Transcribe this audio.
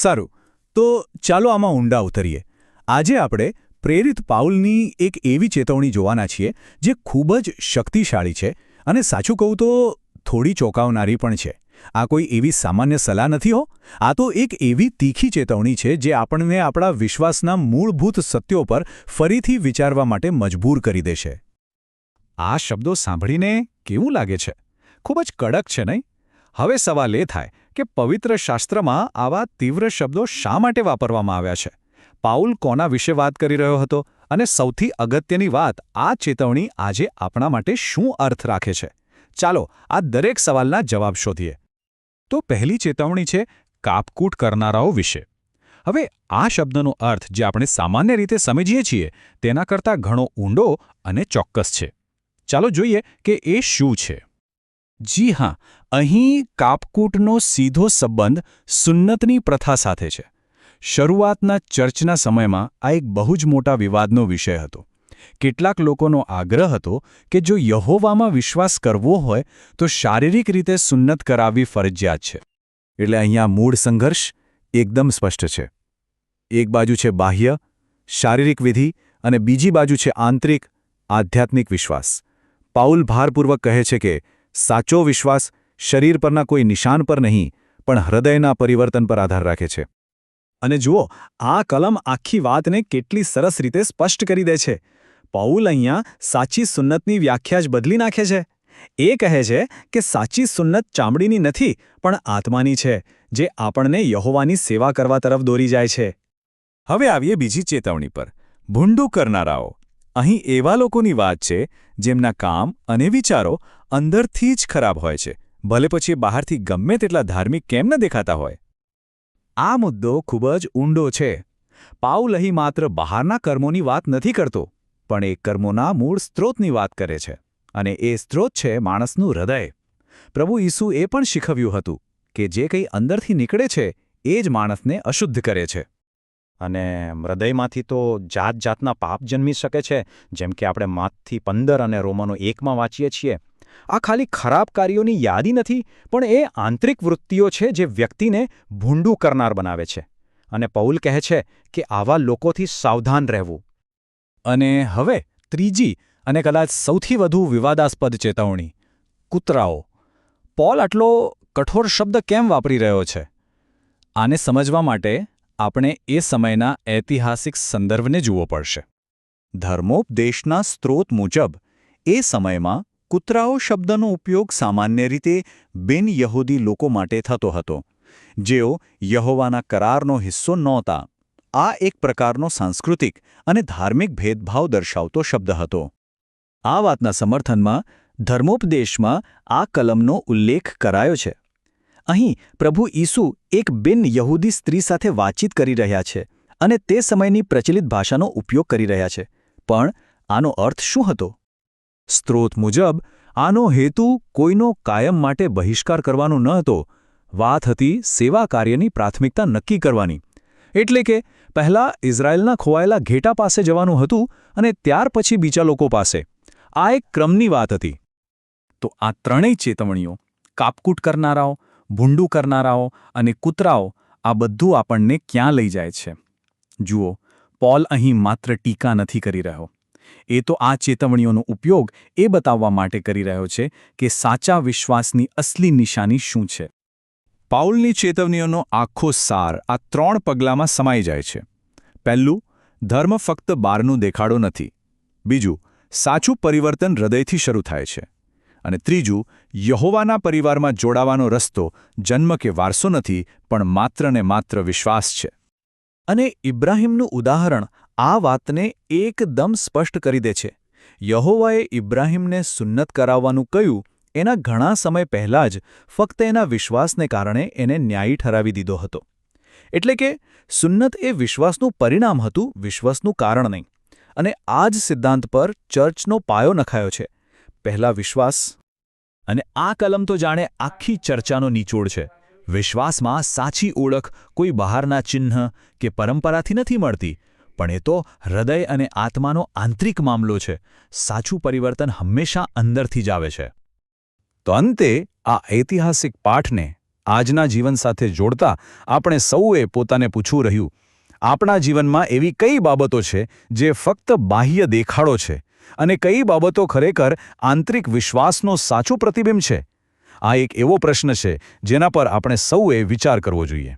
સારું, તો ચાલો આમાં ઊંડા ઉતરીએ. આજે આપણે પ્રેરિત પાઉલની એક એવી ચેતવણી જોવાના છીએ, જે ખૂબ જ શક્તિશાળી છે અને સાચું કહું તો થોડી ચોંકાવનારી પણ છે. આ કોઈ એવી સામાન્ય સલાહ નથી હો. આ તો એક એવી તીખી ચેતવણી છે જે આપણને આપણા વિશ્વાસના મૂળભૂત સત્યો પર ફરીથી વિચારવા માટે મજબૂર કરી દેશે. આ શબ્દો સાંભળીને કેવું લાગે છે? ખૂબ જ કડક છે, નહીં? હવે સવાલ એ થાય કે પવિત્ર શાસ્ત્રમાં આવા તીવ્ર શબ્દો શા માટે વાપરવામાં આવ્યા છે? પાઉલ કોના વિશે વાત કરી રહ્યો હતો અને સૌથી અગત્યની વાત આ ચેતવણી આજે આપણા માટે શું અર્થ રાખે છે? ચાલો આ દરેક સવાલના જવાબ શોધીએ. તો પહેલી ચેતવણી છે કાપકૂટ કરનારાઓ વિશે. હવે આ શબ્દનો અર્થ જે આપણે સામાન્ય રીતે સમજીએ છીએ તેના કરતાં ઘણો ઊંડો અને ચોક્કસ છે. ચાલો જોઈએ કે એ શું છે. જી હા અહીં કાપકૂટનો સીધો સંબંધ સુન્નતની પ્રથા સાથે છે. શરૂઆતના ચર્ચના સમયમાં આ એક બહુ જ મોટા વિવાદનો વિષય હતો. કેટલાક લોકોનો આગ્રહ હતો કે જો યહોવામાં વિશ્વાસ કરવો હોય તો શારીરિક રીતે સુન્નત કરાવવી ફરજિયાત છે. એટલે અહીંયા મૂળ સંઘર્ષ એકદમ સ્પષ્ટ છે. એક બાજુ છે બાહ્ય, શારીરિક વિધિ અને બીજી બાજુ છે આંતરિક, આધ્યાત્મિક વિશ્વાસ. પાઉલ ભારપૂર્વક કહે છે કે સાચો વિશ્વાસ શરીર પરના કોઈ નિશાન પર નહીં, પણ હૃદયના પરિવર્તન પર આધાર રાખે છે. અને જુઓ, આ કલમ આખી વાતને કેટલી સરસ રીતે સ્પષ્ટ કરી દે છે. પૌલ અહીંયા સાચી સુન્નતની વ્યાખ્યા જ બદલી નાખે છે. એ કહે છે કે સાચી સુન્નત ચામડીની નથી, પણ આત્માની છે, જે આપણને યહોવાની સેવા કરવા તરફ દોરી જાય છે. હવે આવીએ બીજી ચેતવણી પર. ભૂંડું કરનારાઓ. અહીં એવા લોકોની વાત છે, જેમના કામ અને વિચારો અંદરથી જ ખરાબ હોય છે. ભલે પછી બહારથી ગમે તેટલા ધાર્મિક કેમ ન દેખાતા હોય. આ મુદ્દો ખૂબ જ ઊંડો છે. પાઉલ અહીં માત્ર બહારના કર્મોની વાત નથી કરતો, પણ એ કર્મોના મૂળ સ્ત્રોતની વાત કરે છે, અને એ સ્ત્રોત છે માણસનું હૃદય. પ્રભુ ઈસુ એ પણ શીખવ્યું હતું કે જે કંઈ અંદરથી નીકળે છે, એ જ માણસને અશુદ્ધ કરે છે. અને હૃદયમાંથી તો જાત જાતના પાપ જન્મી શકે છે, જેમ કે આપણે માતથી પંદર અને રોમનો એકમાં વાંચીએ છીએ. આ ખાલી ખરાબ કાર્યોની યાદી નથી, પણ એ આંતરિક વૃત્તિઓ છે જે વ્યક્તિને ભૂંડું કરનાર બનાવે છે. અને પૌલ કહે છે કે આવા લોકોથી સાવધાન રહેવું. અને હવે ત્રીજી અને કદાચ સૌથી વધુ વિવાદાસ્પદ ચેતવણી, કૂતરાઓ. પોલ આટલો કઠોર શબ્દ કેમ વાપરી રહ્યો છે? આને સમજવા માટે આપણે એ સમયના ઐતિહાસિક સંદર્ભને જુઓ પડશે. ધર્મોપદેશના સ્ત્રોત મુજબ, એ સમયમાં કૂતરાઓ શબ્દનો ઉપયોગ સામાન્ય રીતે બિન યહૂદી લોકો માટે થતો હતો, જેઓ યહોવાના કરારનો હિસ્સો નહોતા. આ એક પ્રકારનો સાંસ્કૃતિક અને ધાર્મિક ભેદભાવ દર્શાવતો શબ્દ હતો. આ વાતના સમર્થનમાં ધર્મોપદેશમાં આ કલમનો ઉલ્લેખ કરાયો છે. અહીં પ્રભુ ઈસુ એક બિન યહૂદી સ્ત્રી સાથે વાતચીત કરી રહ્યા છે અને તે સમયની પ્રચલિત ભાષાનો ઉપયોગ કરી રહ્યા છે. પણ આનો અર્થ શું હતો? સ્ત્રોત મુજબ, આનો હેતુ કોઈનો કાયમ માટે બહિષ્કાર કરવાનો ન હતો. વાત હતી સેવા કાર્યની પ્રાથમિકતા નક્કી કરવાની. એટલે કે, પહેલાં ઇઝરાયેલના ખોવાયેલા ઘેટા પાસે જવાનું હતું અને ત્યાર પછી બીજા લોકો પાસે. આ એક ક્રમની વાત હતી. તો આ ત્રણેય ચેતવણીઓ, કાપકૂટ કરનારાઓ, ભૂંડું કરનારાઓ અને કૂતરાઓ, આ બધું આપણને ક્યાં લઈ જાય છે? જુઓ, પોલ અહીં માત્ર ટીકા નથી કરી રહ્યો. એ તો આ ચેતવણીઓનો ઉપયોગ એ બતાવવા માટે કરી રહ્યો છે કે સાચા વિશ્વાસની અસલી નિશાની શું છે. પાઉલની ચેતવણીઓનો આખો સાર આ ત્રણ પગલામાં સમાઈ જાય છે. પહેલું, ધર્મ ફક્ત બહારનું દેખાડો નથી. બીજું, સાચું પરિવર્તન હૃદયથી શરૂ થાય છે. અને ત્રીજું, યહોવાના પરિવારમાં જોડાવાનો રસ્તો જન્મ કે વારસો નથી, પણ માત્ર ને માત્ર વિશ્વાસ છે. અને ઇબ્રાહિમનું ઉદાહરણ આ વાતને એકદમ સ્પષ્ટ કરી દે છે. યહોવાએ ઇબ્રાહિમને સુન્નત કરાવવાનું કહ્યું, એના ઘણા સમય પહેલાં જ ફક્ત એના વિશ્વાસને કારણે એને ન્યાયી ઠરાવી દીધો હતો. એટલે કે, સુન્નત એ વિશ્વાસનું પરિણામ હતું, વિશ્વાસનું કારણ નહીં. અને આ જ સિદ્ધાંત પર ચર્ચનો પાયો નખાયો છે. પહેલા વિશ્વાસ અને આ કલમ તો જાણે આખી ચર્ચાનો નિચોડ છે. વિશ્વાસમાં સાચી ઓળખ કોઈ બહારના ચિહ્ન કે પરંપરાથી નથી મળતી. પણ એ તો હૃદય અને આત્માનો આંતરિક મામલો છે. સાચું પરિવર્તન હંમેશા અંદરથી જ આવે છે. તો અંતે, આ ઐતિહાસિક પાઠને આજના જીવન સાથે જોડતા આપણે સૌએ પોતાને પૂછવું રહ્યું, આપણા જીવનમાં એવી કઈ બાબતો છે જે ફક્ત બાહ્ય દેખાડો છે અને કઈ બાબતો ખરેખર આંતરિક વિશ્વાસનો સાચો પ્રતિબિંબ છે? આ એક એવો પ્રશ્ન છે જેના પર આપણે સૌએ વિચાર કરવો જોઈએ.